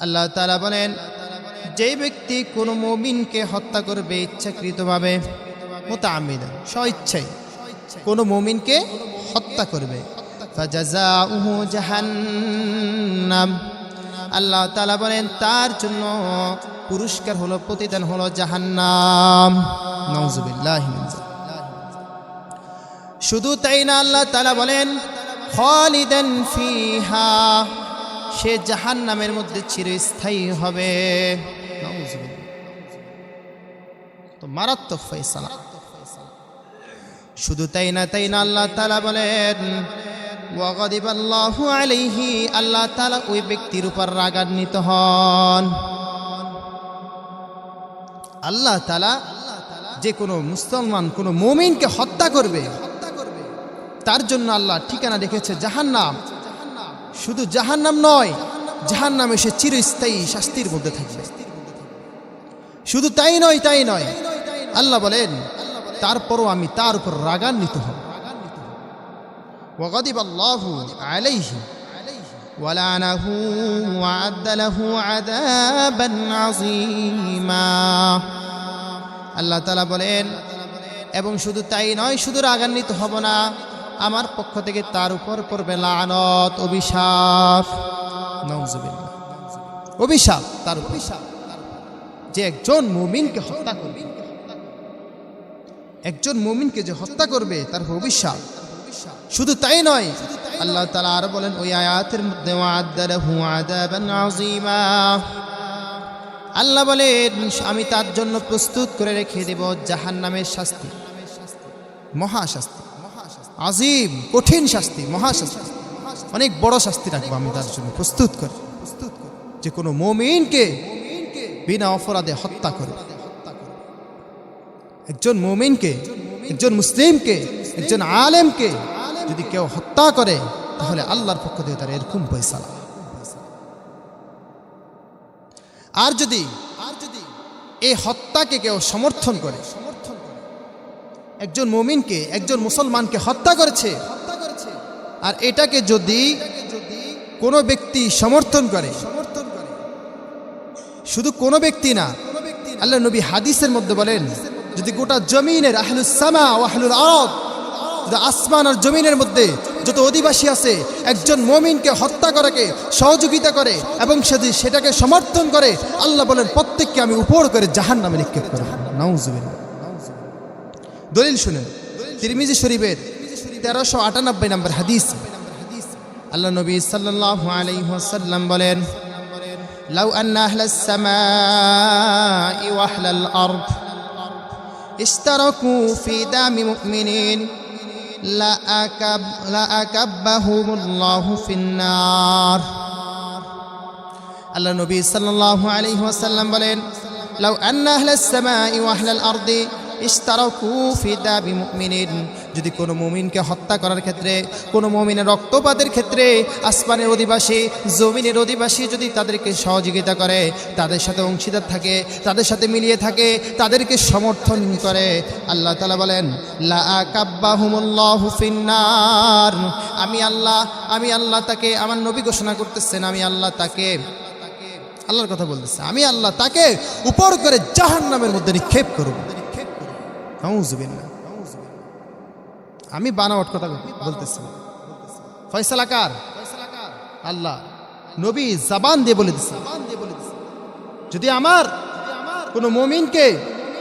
আল্লাহ তালা বলেন যে ব্যক্তি কোনো মমিনকে হত্যা করবে ইচ্ছাকৃতভাবে মোতামিদা স্বইচ্ছাই কোনো মমিনকে হত্যা করবে। জাহান্নাম। আল্লাহ তালা বলেন, তার জন্য পুরস্কার হলো, প্রতিদান হলো জাহান্নাম। নওজুবিল্লাহ শুধু তাই না, আল্লাহ তালা বলেন, খালিদান ফিহা। সে জাহান নামের মধ্যে চিরস্থায়ী হবে। তো মারাত্মক ফয়সালা। শুধু তাই না তাই না আল্লাহ তালা বলেন আল্লাহু আলাইহি আল্লাহ তালা ওই ব্যক্তির উপর হন। আল্লাহ তালা মুসলমান, কোনো মুমিনকে হত্যা করবে, তার জন্য আল্লাহ ঠিকানা রেখেছে জাহান্নাম। শুধু জাহান্নাম নয় জাহান্নামে সে চিরস্থায়ী শাস্তির মধ্যে থাকবে শুধু তাই নয় তাই নয় আল্লাহ বলেন তারপরও আমি তার উপর রাগান্বিত হব وغضب الله عليه ولعنه وعد له عذابا عظيما আল্লাহ তালা বলেন এবং শুধু তাই নয় শুধু রাগান্বিত হব না আমার পক্ষ থেকে তার উপর পড়বে লানত, অভিশাপ। নওজুবিল্লাহ অভিশাপ তার অভিশাপ যে একজন মুমিনকে হত্যা করবে। একজন মুমিনকে যে হত্যা করবে, তার অভিশাপ। শুধু তাই নয়, আল্লাহ তালা আর বলেন, ওই আয়াতের মধ্যে আল্লাহ বলেন, আমি তার জন্য প্রস্তুত করে রেখে দেব জাহান্নামের শাস্তি, মহাশাস্তি। আজিম কঠিন শাস্তি মহাশাস্তি অনেক বড় শাস্তি রাখব আমি তার জন্য। প্রস্তুত করে। যে কোনো মমিনকে বিনা অপরাধে হত্যা করে। একজন মমিনকে, একজন মুসলিমকে, একজন আলেমকে যদি কেউ হত্যা করে, তাহলে আল্লাহর পক্ষ থেকে তার এরকম পয়সা আর যদি আর যদি এই হত্যাকে কেউ সমর্থন করে একজন মুমিনকে, একজন মুসলমানকে হত্যা করেছে। আর এটাকে যদি কোনো ব্যক্তি সমর্থন করে, শুধু কোনো ব্যক্তি না আল্লাহ নবী হাদিসের মধ্যে বলেন, যদি গোটা জমিনের আহলুসামা ও আহলুল আরব আসমান আর জমিনের মধ্যে যত অধিবাসী আছে, একজন মমিনকে হত্যা করাকে সহযোগিতা করে এবং সে সেটাকে সমর্থন করে, আল্লাহ বলেন, প্রত্যেককে আমি উপর করে জাহান নামে নিক্ষেপ করব। নাউজুবিল্লাহ। দলিল শুনেন তিরমিজি শরীফের তেরোশো আটানব্বই নম্বর হাদিস আল্লাহ নবী সাল্লাল্লাহু আলাইহি ওয়াসাল্লাম বলেন লাউ আন্না আহলাস সামাই ওয়া আহলাল আরদ اشتركوا في دام مؤمنين لأكب لأكبهم الله في النار আল্লাহ নবী সাল্লাল্লাহু আলাইহি ওয়াসাল্লাম বলেন লাউ আন্না আহলাস সামাই ওয়া আহলাল আরদি যদি কোনো মুমিনকে হত্যা করার ক্ষেত্রে, কোনো মুমিনের রক্তপাতের ক্ষেত্রে, আসমানের অধিবাসী, জমিনের অধিবাসী যদি তাদেরকে সহযোগিতা করে, তাদের সাথে অংশীদার থাকে, তাদের সাথে মিলিয়ে থাকে, তাদেরকে সমর্থন করে, আল্লাহ তালা বলেন, লা আমি আল্লাহ আমি আল্লাহ তাকে, আমার নবী ঘোষণা করতেছেন, আমি আল্লাহ তাকে, আল্লাহর কথা বলতেছে, আমি আল্লাহ তাকে উপর করে জাহান নামের মধ্যে নিক্ষেপ করব। আমি বানাওয়াট কথা বলতেছি। ফয়সালা কার? আল্লাহ। নবী জাবান দিয়ে বলে দিছে। যদি আমার কোনো মমিনকে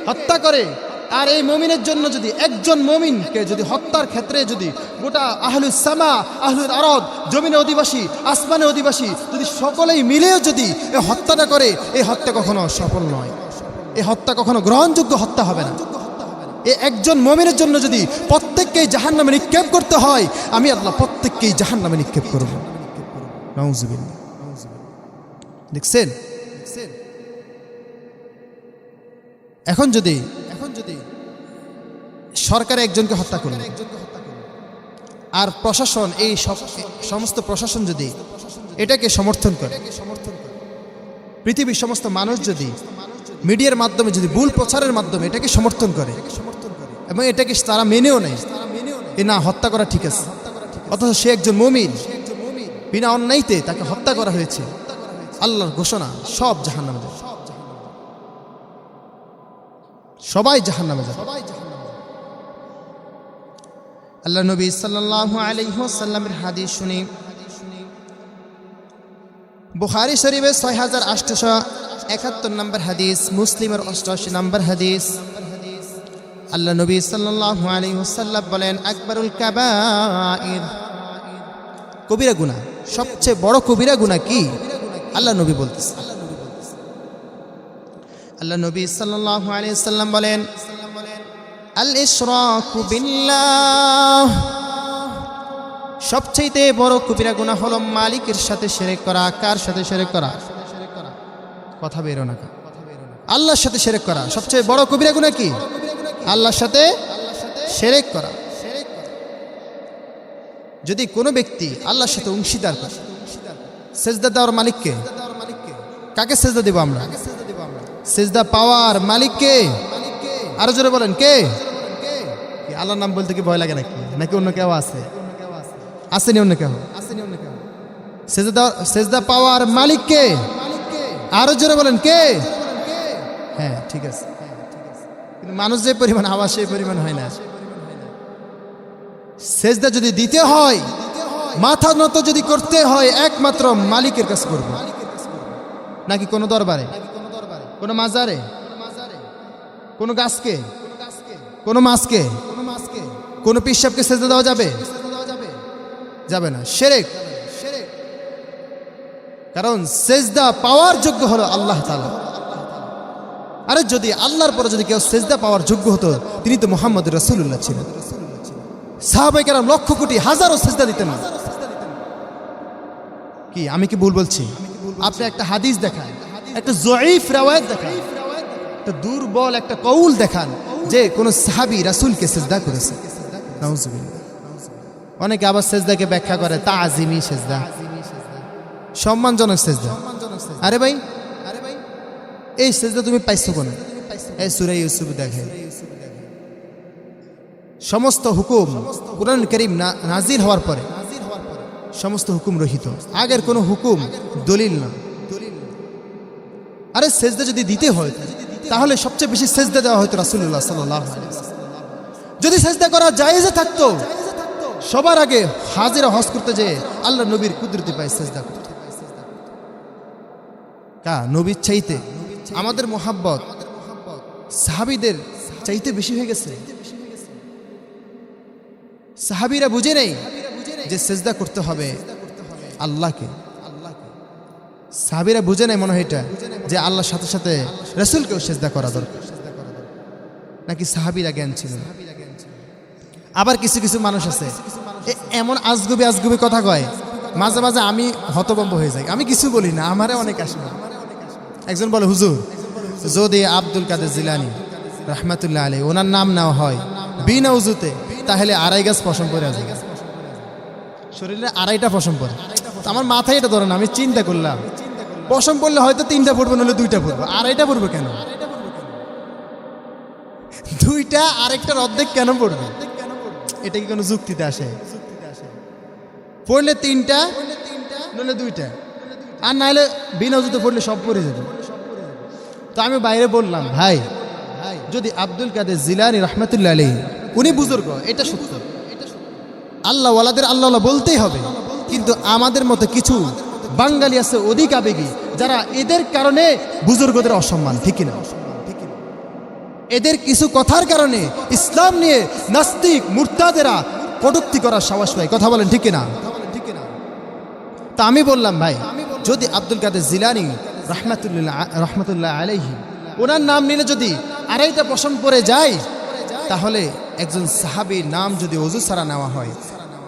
হত্যা করে, আর এই মমিনের জন্য যদি একজন মমিনকে যদি হত্যার ক্ষেত্রে যদি গোটা আহলুল সামা, আহলুল আরদ জমিনের অধিবাসী আসমানের অধিবাসী যদি সকলেই মিলেও যদি এই হত্যাটা করে এই হত্যা কখনো সফল নয়। এই হত্যা কখনো গ্রহণযোগ্য হত্যা হবে না। এ একজন মমিনের জন্য যদি প্রত্যেককেই জাহান নামে নিক্ষেপ করতে হয়, আমি আল্লাহ প্রত্যেককেই জাহান নামে নিক্ষেপ করব। দেখছেন? এখন যদি এখন যদি সরকার একজনকে হত্যা করল, আর প্রশাসন, এই সমস্ত প্রশাসন যদি এটাকে সমর্থন করে, পৃথিবীর সমস্ত মানুষ যদি মিডিয়ার মাধ্যমে যদি ভুল প্রচারের মাধ্যমে এটাকে সমর্থন করে এবং এটাকে তারা মেনেও নেয়। এ না, হত্যা করা ঠিক আছে। অথচ সে একজন মমিন। বিনা অন্যায়তে তাকে হত্যা করা হয়েছে। আল্লাহর ঘোষণা, সব জাহান নামে যাবে। সবাই জাহান নামে যাবে। আল্লাহ নবী আলাইহি ওয়াসাল্লামের হাদিস শুনি। বুখারী শরীফের ছয় হাজার আটশো একাত্তর নম্বর হাদিস, মুসলিমের অষ্টআশি নম্বর হাদিস। আল্লাহ নবী সাল্লাল্লাহু আলাইহি ওয়াসাল্লাম বলেন, আকবরুল কাবাইর। কবিরা গুনাহ সবচেয়ে বড় কবিরা গুনাহ কি? আল্লাহ নবী বলতেছে। আল্লাহ নবী বলেন আল ইশরাকু বিল্লাহ। সবচেয়ে বড় কবিরা গুনাহ হলো মালিকের সাথে শিরক করা। কার সাথে শিরক করা? কথা বেরো না। আল্লাহর সাথে শিরক করা। সবচেয়ে বড় কবিরা গুনাহ কি? আল্লাহর সাথে শিরক করা। যদি কোনো ব্যক্তি আল্লাহর সাথে অংশীদার করে, সেজদা দেওয়ার মালিককে, কাকে সেজদা দেব আমরা? সেজদা পাওয়ার মালিককে। আরও জোরে বলেন, কে? আল্লাহর নাম বলতে কি ভয় লাগে নাকি? নাকি অন্য কেউ আছে? আসেনি অন্য কেউ? সেজদা সেজদা পাওয়ার মালিককে। আরও জোরে বলেন, কে? হ্যাঁ ঠিক আছে। মানুষ যে পরিমাণ আওয়াজ সেই পরিমাণ হয় না। সেজদা যদি দিতে হয়, মাথা নত যদি করতে হয়, একমাত্র মালিকের কাছে করব। নাকি কোনো দরবারে? কোনো মাজারে? কোনো গাছকে? কোনো মাছকে? কোনো পিসাবকে সেজদা দেওয়া যাবে? যাবে না, সেরেক। কারণ সেজদা পাওয়ার যোগ্য হলো আল্লাহ তালা আরে যদি আল্লাহর পরে যদি কেউ সেজদা পাওয়ার যোগ্য হতো, তিনি তো মোহাম্মদ রসুল্লাহ ছিলেন। সাহাবাই কেরাম লক্ষ কোটি, হাজারো সেজদা দিতেন কি, আমি কি ভুল বলছি? আপনি একটা হাদিস দেখান, একটা জয়ীফ রেওয়ায়ত দেখান, একটা দুর্বল একটা কৌল দেখান যে কোন সাহাবি রাসুলকে সেজদা করেছে। অনেকে আবার সেজদাকে ব্যাখ্যা করে তা আজিমি সেজদা। সম্মানজনক সেজদা। আরে ভাই এই সেজদা তুমি পাইছো কোন? এই সুরে ইউসুফ দেখে। সমস্ত হুকুম কোরআন করিম নাজির হওয়ার পরে সমস্ত হুকুম রহিত। আগের কোনো হুকুম দলিল না। আরে সেজদা যদি দিতে হয়, তাহলে সবচেয়ে বেশি সেজদা দেওয়া হয়তো রাসুল্লাহ সাল্লাহ যদি সেজদা করা জায়েজে থাকতো, সবার আগে হাজিরা হজ করতে যে আল্লাহ নবীর কুদরতি পায় সেজদা করতে। কা, নবীর চাইতে আমাদের মোহাব্বত। সাহাবিদের চাইতে বেশি হয়ে গেছে। সাহাবিরা বুঝে নেই যে সেজদা করতে হবে আল্লাহকে। সাহাবিরা বুঝে নেই মনে হয় এটা, যে আল্লাহর সাথে সাথে রসুলকেও সেজদা করা দরকার। নাকি সাহাবিরা জ্ঞান ছিল? আবার কিছু কিছু মানুষ আছে এমন আজগুবি আজগুবি কথা কয়, মাঝে মাঝে আমি হতবম্ব হয়ে যাই। আমি কিছু বলি না, আমারে অনেক আসে। একজন বলে, হুজুর, যদি আব্দুল কাদের জিলানি রহমাতুল্লাহ আলী ওনার নাম নেওয়া হয় বিনা উজুতে, তাহলে আড়াই গাছ পশম করে যাবে শরীরে আড়াইটা পশম পরে। আমার মাথায় এটা ধরে না, আমি চিন্তা করলাম। পশম পড়লে হয়তো তিনটা পড়বে নাহলে দুইটা পড়বে। আড়াইটা পড়বে কেন? দুইটা আরেকটার অর্ধেক কেন পড়বে? এটা কি কোনো যুক্তিতে আসে? পড়লে তিনটা, নইলে দুইটা। আর নাহলে বিনা জুতো পড়লে সব পড়ে যাবে। তো আমি বাইরে বললাম, ভাই, যদি আব্দুল কাদের জিলানি রহমতুল্লাহ আলী উনি বুজুর্গ, এটা সত্য। আল্লাহ ওয়ালাদের আল্লাহ বলতেই হবে। কিন্তু আমাদের মতো কিছু বাঙালি আছে অধিক আবেগী, যারা এদের কারণে বুজুর্গদের অসম্মান, ঠিক না এদের কিছু কথার কারণে ইসলাম নিয়ে নাস্তিক মুরতাদেরা কটুক্তি করার সাহস পায়। কথা বলেন, ঠিক না তা আমি বললাম, ভাই, যদি আব্দুল কাদের জিলানি রহমাতুল্লাহ রহমতুল্লাহ আলাইহি। ওনার নাম নিলে যদি আড়াইটা পশম পরে যায়, তাহলে একজন সাহাবীর নাম যদি অজু ছাড়া নেওয়া হয়।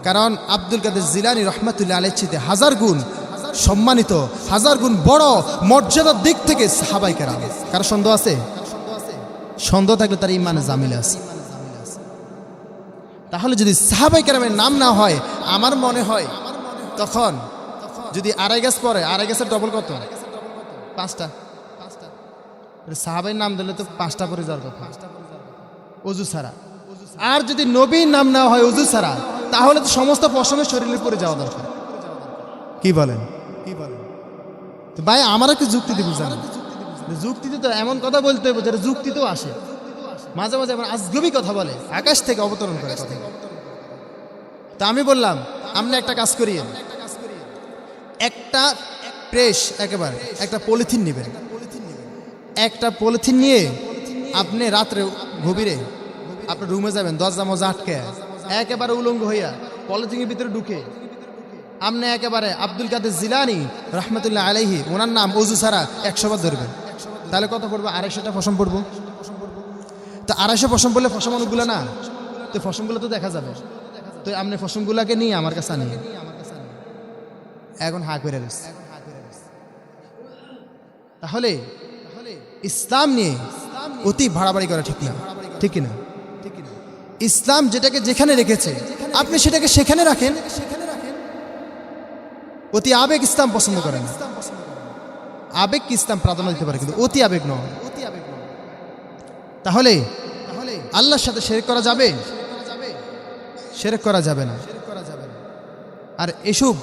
কারণ আব্দুল কাদের জিলানি রহমাতুল্লাহ চেয়ে হাজার গুণ সম্মানিত, হাজার গুণ বড় মর্যাদার দিক থেকে সাহাবাই কেরাম। কারও সন্দেহ আছে? সন্দেহ থাকলে তার ইমানে জামিলে আছে। তাহলে যদি সাহাবাই কেরামের নাম না হয়, আমার মনে হয় তখন যদি আড়াই গাছ পরে আড়াই গাছের ডবল কত? পাঁচটা। সাহাবাই নাম দিলে তো পাঁচটা পরে যাওয়ার কথা। অজু ছাড়া। আর যদি নবীর নাম নেওয়া হয় অজু ছাড়া তাহলে তো সমস্ত পশমের শরীরে পরে যাওয়া দরকার। কি বলেন? কি বলেন? তো ভাই আমার একটু যুক্তি দিব বুঝান যুক্তিতে তো এমন কথা বলতে হবে যেটা যুক্তিতেও আসে। মাঝে মাঝে এমন আজগবি কথা বলে আকাশ থেকে অবতরণ করে কথা। তা আমি বললাম আপনি একটা কাজ করিয়ে একটা প্রেস একেবারে। একটা পলিথিন নেবেন। একটা পলিথিন নিয়ে আপনি রাত্রে গভীরে আপনি রুমে যাবেন, দরজা মজা আটকে। একেবারে উলঙ্গ হইয়া পলিথিনের ভিতরে ঢুকে। আপনি একেবারে আব্দুল কাদের জিলানি রহমতুল্লাহ আলাইহি, ওনার নাম অজু সারা একশো বার ধরবেন। তাহলে কত পড়ব? আড়াইশোটা ফসম পড়ব? তো আড়াইশো ফসম পড়লে ফসম অনেকগুলো না? তো ফসমগুলো তো দেখা যাবে। তো আপনি ফসমগুলোকে নিয়ে আমার কাছে আনিয়ে এখন হা করে রয়েছে তাহলে ইসলাম নিয়ে অতি বাড়াবাড়ি করা ঠিক না। ঠিক না ইসলাম যেটাকে যেখানে রেখেছে, আপনি সেটাকে সেখানে রাখেন, অতি আবেগ ইসলাম পছন্দ করেন। আবেগ ইসলাম প্রাধান্য দিতে পারে কিন্তু অতি আবেগ নয়। তাহলে আল্লাহর সাথে শেরেক করা যাবে? শেরেক করা যাবে না। আর এসব,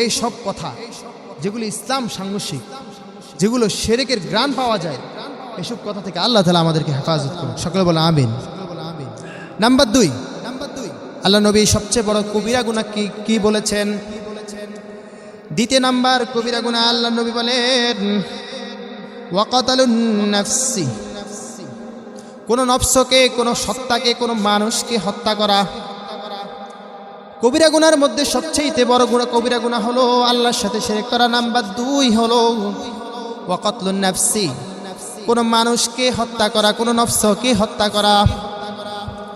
এই সব কথা যেগুলি ইসলাম সাংঘর্ষিক যেগুলো শেরেকের গ্রান পাওয়া যায়, এসব কথা থেকে আল্লাহ তালা আমাদেরকে হেফাজত করুন। সকলে বলে আমিন। নাম্বার দুই নাম্বার দুই আল্লাহ নবী সবচেয়ে বড় কবিরা গুণা কি কি বলেছেন? দ্বিতীয় নাম্বার, কবিরা গুণা আল্লাহ নবী বলেন ওয়াকাতালুন নাফসি কোন নফসকে, কোন সত্তাকে, কোন মানুষকে হত্যা করা। কবিরা গুনার মধ্যে সবচেয়ে বড় গুণা কবিরা গুণা হলো আল্লাহর সাথে সেরেক করা। নাম্বার দুই হলো ওয়াকাতলুন কোন মানুষকে হত্যা করা, কোন নফসকে হত্যা করা।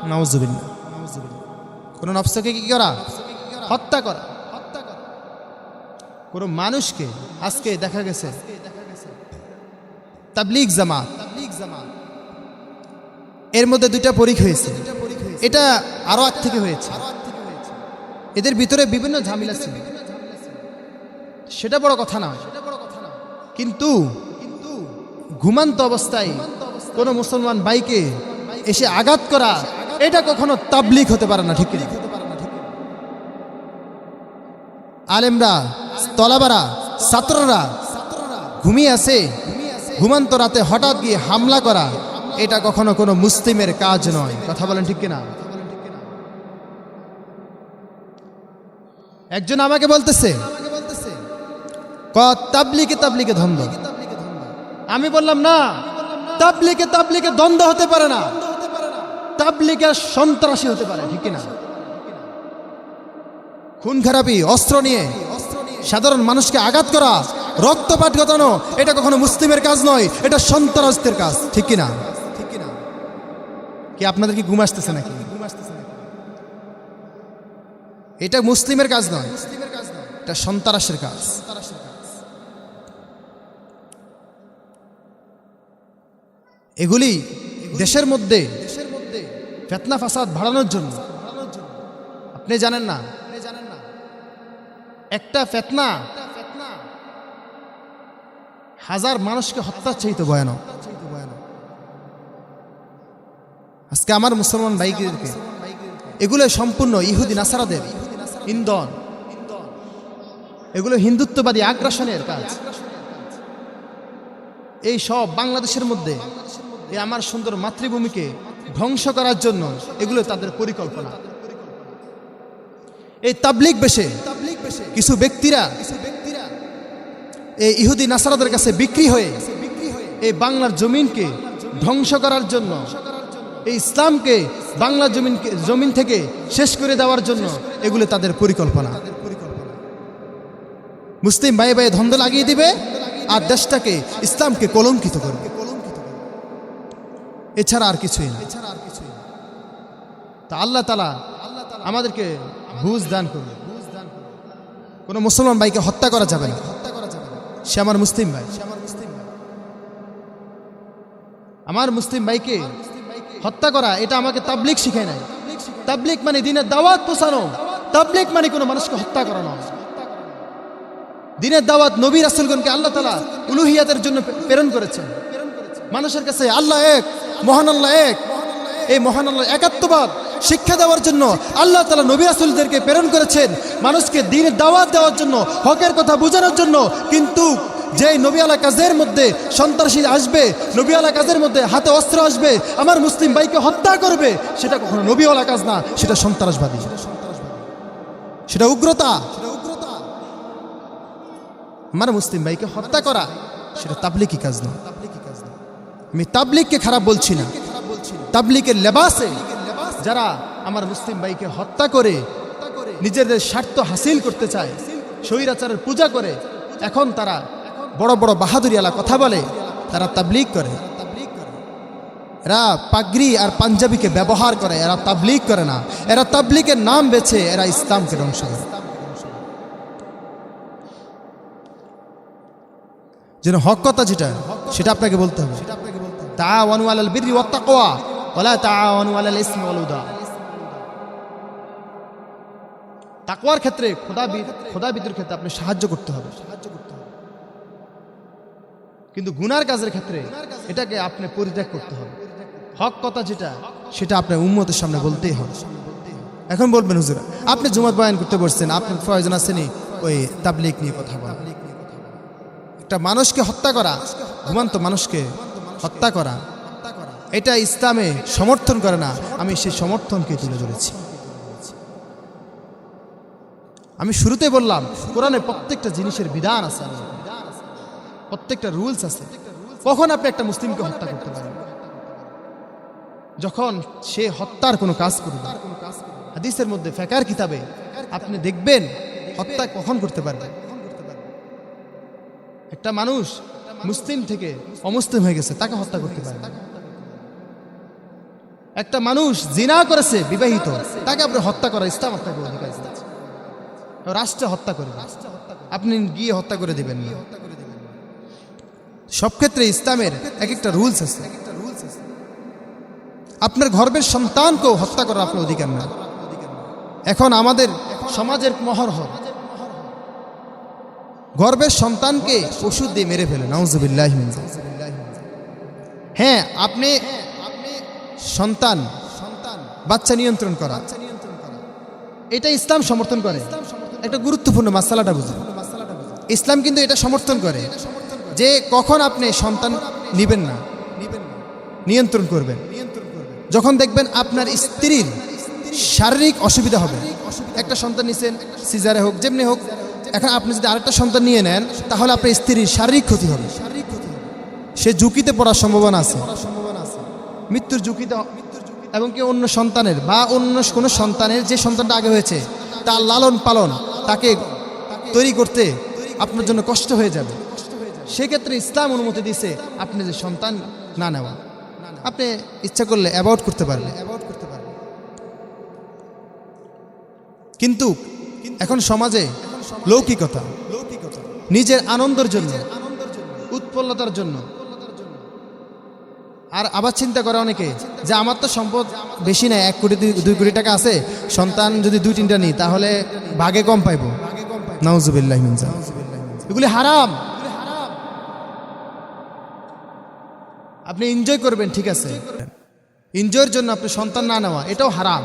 নাউজুবিল্লাহ। কোন নফসকে কি করা? হত্যা করা। কোন মানুষকে আজকে দেখা গেছে। তাবলিগ জামাত। এর মধ্যে দুইটা পরীক্ষা হয়েছে। এটা আরও আগ থেকে হয়েছে। এদের ভিতরে বিভিন্ন ঝামেলা ছিল। সেটা বড় কথা না কিন্তু ঘুমান্ত অবস্থায় কোনো মুসলমান বাইকে এসে আঘাত করা, এটা কখনো তাবলিক হতে পারে না, ঠিক আলেমরা, তলাবারা, ছাত্ররা ঘুমিয়ে আছে, ঘুমান্ত রাতে হঠাৎ গিয়ে হামলা করা, এটা কখনো কোনো মুসলিমের কাজ নয়। কথা বলেন ঠিক কিনা? একজন আমাকে বলতেছে ক তাবলিকে তাবলিকে দ্বন্দ্ব আমি বললাম, না তাবলিকে তাবলিকে দ্বন্দ্ব হতে পারে না। তাবলিকে সন্ত্রাসী হতে পারে, ঠিক কিনা? খুন খারাপি, অস্ত্র নিয়ে সাধারণ মানুষকে আঘাত করা, রক্তপাত ঘটানো, এটা কখনো মুসলিমের কাজ নয়, এটা সন্ত্রাসদের কাজ ঠিক কিনা ঠিক কিনা? কি আপনাদের কি ঘুম আসতেছে নাকি? এটা মুসলিমের কাজ নয়, এটা সন্ত্রাসের কাজ। এগুলি দেশের মধ্যে ফেতনা, ফাসাদ বাড়ানোর জন্য। আপনি জানেন না? একটা ফেতনা হাজার মানুষকে হত্যার চাইতে ভয়ানক। আজকে আমার মুসলমান বাইকদেরকে এগুলো সম্পূর্ণ ইহুদি, নাসারাদের ইন্ধন। এগুলো হিন্দুত্ববাদী আগ্রাসনের কাজ। এই সব বাংলাদেশের মধ্যে এই আমার সুন্দর মাতৃভূমিকে ধ্বংস করার জন্য এগুলো তাদের পরিকল্পনা। এই তাবলিক বেশে কিছু ব্যক্তিরা এই ইহুদি নাসারাদের কাছে বিক্রি হয়ে এই বাংলার জমিনকে ধ্বংস করার জন্য, এই ইসলামকে বাংলা জমিনকে জমিন থেকে শেষ করে দেওয়ার জন্য এগুলো তাদের পরিকল্পনা। মুসলিম ভাই ভাই ধন্দ লাগিয়ে দিবে আর দেশটাকে ইসলামকে কলঙ্কিত করবে। এছাড়া আর কিছুই না। তা আল্লাহ তালা আমাদেরকে বুঝ দান করবে কোনো মুসলমান ভাইকে হত্যা করা যাবে না। সে আমার মুসলিম ভাই। আমার মুসলিম ভাইকে হত্যা করা, এটা আমাকে তাবলিক শিখায় নাই। তাবলিক মানে দিনের দাওয়াত পোষানো। তাবলিক মানে কোনো মানুষকে হত্যা করানো। দিনের দাওয়াত নবী রাসুলগণকে আল্লাহ তালা উলুহিয়াতের জন্য প্রেরণ করেছেন। মানুষের কাছে আল্লাহ এক। মহান আল্লাহ এক। এই মহান আল্লাহ একাত্মবাদ শিক্ষা দেওয়ার জন্য আল্লাহ তালা নবী রাসুলদেরকে প্রেরণ করেছেন মানুষকে দিনের দাওয়াত দেওয়ার জন্য, হকের কথা বোঝানোর জন্য। কিন্তু যে নবিয়ালা কাজের মধ্যে সন্ত্রাসী আসবে নবিয়ালা কাজের মধ্যে হাতে অস্ত্র আসবে, আমার মুসলিম ভাইকে হত্যা করবে, সেটা কখনো নবিওয়ালা কাজ না, সেটা সন্ত্রাসবাদী। সেটা উগ্রতা। আমার মুসলিম ভাইকে হত্যা করা, সেটা তাবলিকি কাজ না। আমি তাবলিককে খারাপ বলছি না। তাবলিকের লেবাসে যারা আমার মুসলিম ভাইকে হত্যা করে, নিজেদের স্বার্থ হাসিল করতে চায়, স্বৈরাচারের পূজা করে, এখন তারা বড় বড় বাহাদুরিয়ালা কথা বলে, তারা তাবলিগ করে। এরা পাগড়ি আর পাঞ্জাবিকে ব্যবহার করে, এরা তাবলিগ করে না। এরা তাবলিগের নাম বেছে, এরা ইসলামকে ধ্বংস করে। যেন হক কথা যেটা, সেটা আপনাকে বলতে হবে। তাকওয়ার ক্ষেত্রে ক্ষেত্রে আপনি সাহায্য করতে হবে সাহায্য করতে হবে। কিন্তু গুনার কাজের ক্ষেত্রে এটাকে আপনি পরিত্যাগ করতে হবে। হক কথা যেটা, সেটা আপনার উম্মতের সামনে বলতেই হবে। এখন বলবেন, হুজুর, আপনি জুমাত বয়ান করতে বসছেন আপনার প্রয়োজন আসেনি ওই তাবলিক নিয়ে কথা বলা একটা মানুষকে হত্যা করা, ঘুমান্ত মানুষকে হত্যা করা, এটা ইসলামে সমর্থন করে না। আমি সেই সমর্থনকে তুলে ধরেছি। আমি শুরুতে বললাম, কোরআনে প্রত্যেকটা জিনিসের বিধান আছে প্রত্যেকটা রুলস আছে। কখন আপনি একটা মুসলিমকে হত্যা করতে পারেন? যখন সে হত্যার কোনো কাজ করবে হাদিসের মধ্যে ফেকার কিতাবে, আপনি দেখবেন হত্যা কখন করতে পারবেন একটা মানুষ মুসলিম থেকে অমুসলিম হয়ে গেছে, তাকে হত্যা করতে পারে। একটা মানুষ জিনা করেছে, বিবাহিত, তাকে আপনি হত্যা করা ইসলাম আপনাকে অধিকার রাষ্ট্র হত্যা করে আপনি গিয়ে হত্যা করে দিবেন সব ক্ষেত্রে ইসলামের এক একটা রুলস আছে। আপনার গর্বের সন্তানকেও হত্যা করার আপনার অধিকার না এখন আমাদের সমাজের মহর হয়। গর্বের সন্তানকে ওষুধ দিয়ে মেরে ফেলে নাউজুবিল্লাহ হ্যাঁ আপনি সন্তান, বাচ্চা নিয়ন্ত্রণ করা। এটা ইসলাম সমর্থন করে। একটা গুরুত্বপূর্ণ মাসালাটা বুঝুন। ইসলাম কিন্তু এটা সমর্থন করে যে কখন আপনি সন্তান নিবেন না, নিয়ন্ত্রণ করবেন। যখন দেখবেন আপনার স্ত্রীর শারীরিক অসুবিধা হবে, একটা সন্তান নিছেন, সিজারে হোক, যেমনি হোক এখন আপনি যদি আরেকটা সন্তান নিয়ে নেন, তাহলে আপনার স্ত্রীর শারীরিক ক্ষতি হবে। সে ঝুঁকিতে পড়ার সম্ভাবনা আছে। মৃত্যুর ঝুঁকিতে এবং কি অন্য সন্তানের বা অন্য কোনো সন্তানের যে সন্তানটা আগে হয়েছে, তার লালন পালন, তাকে তৈরি করতে আপনার জন্য কষ্ট হয়ে যাবে। সেক্ষেত্রে ইসলাম অনুমতি দিছে আপনি যে সন্তান না নেওয়া। আপনি ইচ্ছা করলে অ্যাবাউট করতে অ্যাবাউট করতে পারবেন। কিন্তু এখন সমাজে লৌকিকতা, নিজের আনন্দের জন্য, উৎপল্লতার জন্য। আর আবার চিন্তা করে অনেকে যে আমার তো সম্পদ বেশি নাই, এক কোটি দুই কোটি টাকা আছে, সন্তান যদি দুই তিনটা নিই, তাহলে ভাগে কম পাইব। নাউজুবিল্লাহ এগুলি হারাম। আপনি এনজয় করবেন, ঠিক আছে। এনজয়ের জন্য আপনি সন্তান না নেওয়া, এটাও হারাম।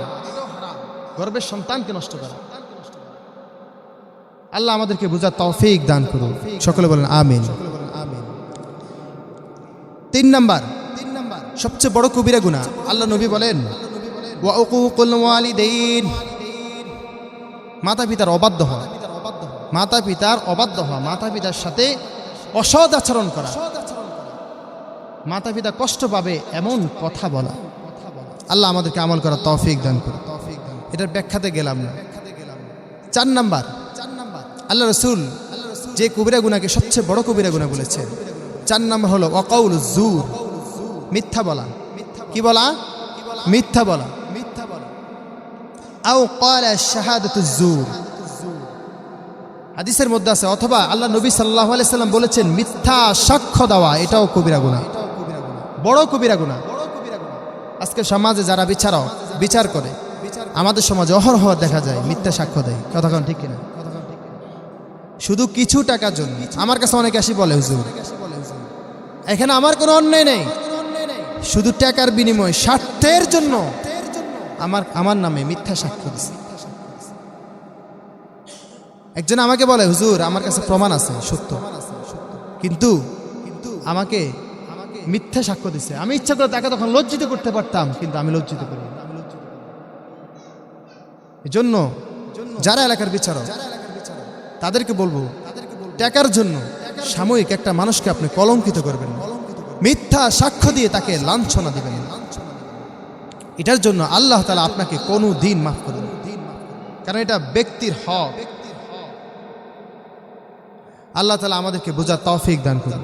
গর্বের সন্তানকে নষ্ট করা। আল্লাহ আমাদেরকে বোঝার তৌফিক দান করুন। সকলে বলেন আমিন। তিন নাম্বার তিন নাম্বার সবচেয়ে বড় কবিরা গুণা। আল্লাহ নবী বলেন মাতা পিতার অবাধ্য হওয়া। মাতা পিতার অবাধ্য হওয়া মাতা পিতার সাথে অসৎ আচরণ করা। মাতা পিতা কষ্ট পাবে এমন কথা বলা। আল্লাহ আমাদেরকে আমল করা তৌফিক দান করে এটার ব্যাখ্যাতে গেলাম না। চার নাম্বার আল্লাহ রসুল যে কবিরা গুনাকে সবচেয়ে বড় কবিরা গুণা বলেছেন। চার নাম্বার হলো অকাউল জুর। মিথ্যা বলা। কি বলা? মিথ্যা বলা। হাদিসের মধ্যে আছে, অথবা আল্লাহ নবী বলেছেন, মিথ্যা সাক্ষ্য দেওয়া এটাও কবিরা বড় কবিরা আজকে সমাজে যারা বিচারক, বিচার করে, আমাদের সমাজে অহরহ দেখা যায়, মিথ্যা সাক্ষ্য দেয়। কথাক্ষণ ঠিক কিনা? শুধু কিছু টাকার জন্য। আমার কাছে অনেক আসি বলে, হুজুর, এখানে আমার কোনো অন্যায় নেই। শুধু টাকার বিনিময়, স্বার্থের জন্য। আমার আমার নামে মিথ্যা সাক্ষ্য দিছে। একজন আমাকে বলে, হুজুর, আমার কাছে প্রমাণ আছে, সত্য। কিন্তু আমাকে মিথ্যা সাক্ষ্য দিছে। আমি ইচ্ছা করে তাকে তখন লজ্জিত করতে পারতাম, কিন্তু আমি লজ্জিত করি এজন্য যারা এলাকার বিচারক তাদেরকে বলব, টাকার জন্য সাময়িক একটা মানুষকে আপনি কলঙ্কিত করবেন মিথ্যা সাক্ষ্য দিয়ে তাকে লাঞ্ছনা দেবেন। এটার জন্য আল্লাহ তালা আপনাকে কোনো দিন মাফ করবেন। কারণ এটা ব্যক্তির হক আল্লাহ তালা আমাদেরকে বোঝা তফিক দান করুন